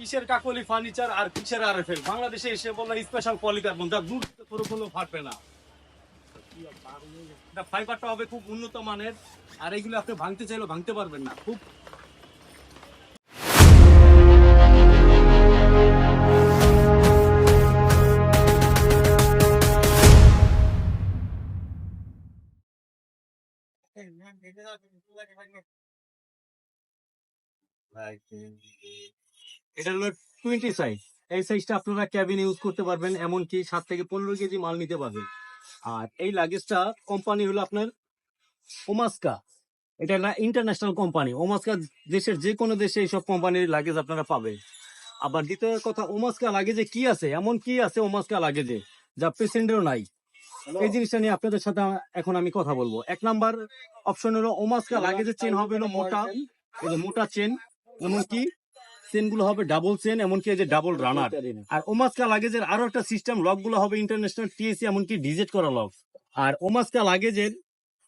কিসের কাকলি ফার্নিচার আর কিসের আর বাংলাদেশে এসে বলল স্পেশাল পলিকার্বন যা দূর থেকে কোনো কোনো ফাটবে না। এটা ফাইবারটা হবে খুব উন্নত মানের, আর এগুলো আপনি ভাঙতে চাইলেও ভাঙতে পারবেন না, খুব। এটা হলো টোয়েন্টি সাইজ এই সাইজটা আপনারা ক্যাবিন ইউজ করতে পারবেন এমনকি সাত থেকে পনেরো কেজি মাল নিতে পারবেন। আর এই লাগেজটা কোম্পানি হলো আপনার ওমাস্কা এটা না ইন্টারন্যাশনাল কোম্পানি ওমাস্কা দেশের যে কোনো দেশে এইসব কোম্পানির লাগেজ আপনারা পাবেন। আবার দ্বিতীয় কথা ওমাস্কা লাগেজে কি আছে? এমন কি আছে ওমাস্কা লাগেজে যা পেশেন্টেরও নাই? এই জিনিসটা নিয়ে আপনাদের সাথে এখন আমি কথা বলব। এক নাম্বার অপশন হলো ওমাস্কা লাগেজের চেন হবে হলো মোটা। মোটা চেন এমনকি চেনগুলো হবে ডাবল চেন এমনকি এই যে ডাবল রানার আর ওমাস্কা লাগেজের আরও একটা সিস্টেম লকগুলো হবে ইন্টারন্যাশনাল টিএসি এমনকি ডিজেট করা লক আর ওমাস্কা লাগেজের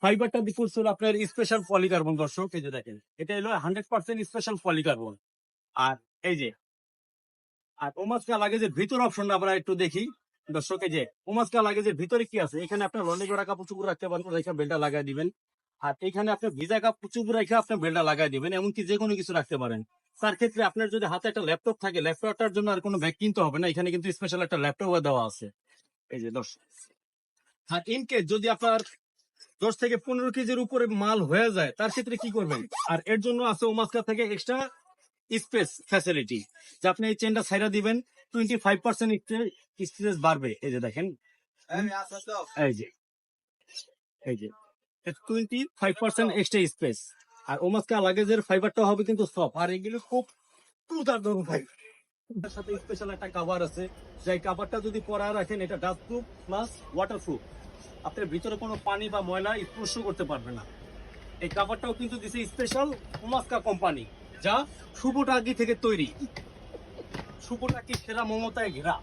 ফাইবারটা দিকে হলো আপনার স্পেশাল পলিকার্বন দর্শক এই যে দেখেন এটা হলো হান্ড্রেড পার্সেন্ট স্পেশাল পলিকার্বন আর এই যে আর ওমাস্কা লাগেজের ভিতর অপশনটা আমরা একটু দেখি দর্শক এই যে ওমাস্কা লাগেজের ভিতরে কি আছে এখানে আপনার লন্ডে জোড়া কাপড় চুপুর রাখতে পারেন রেখে বেলটা লাগাই দিবেন। আর এখানে আপনি ভিজা কাপ চুপুর রেখে আপনি বেলটা লাগাই দিবেন এমনকি যে কোনো কিছু রাখতে পারেন। তার ক্ষেত্রে আপনার যদি হাতে একটা ল্যাপটপ থাকে ল্যাপটপটার জন্য আর কোনো ব্যাগ কিনতে হবে না এখানে কিন্তু স্পেশাল একটা ল্যাপটপ দেওয়া আছে। এই যে দশ। আর ইন কেস যদি আপনার দশ থেকে পনেরো কেজির উপরে মাল হয়ে যায় তার ক্ষেত্রে কি করবেন? আর এর জন্য আছে ওমাস্কা থেকে এক্সট্রা স্পেস ফ্যাসিলিটি যে আপনি এই চেনটা ছাইরা দিবেন টোয়েন্টি ফাইভ পার্সেন্ট স্পেস বাড়বে। এই যে দেখেন। এই যে। এই যে। Twenty five percent extra space আর ওমাস্কা লাগেজের ফাইবারটা হবে কিন্তু সফট আর এগুলো খুব টুতার ধরুন ফাইবার তার সাথে স্পেশাল একটা কাভার আছে। যে কাভারটা যদি পরা রাখেন এটা dust proof plus water proof আপনার ভিতরে কোনো পানি বা ময়লা স্পর্শ করতে পারবে না। এই কাভারটাও কিন্তু দিছে স্পেশাল ওমাস্কা কোম্পানি যা শুভটাকি থেকে তৈরি। শুভটাকি সেরা মমতায় ঘেরা।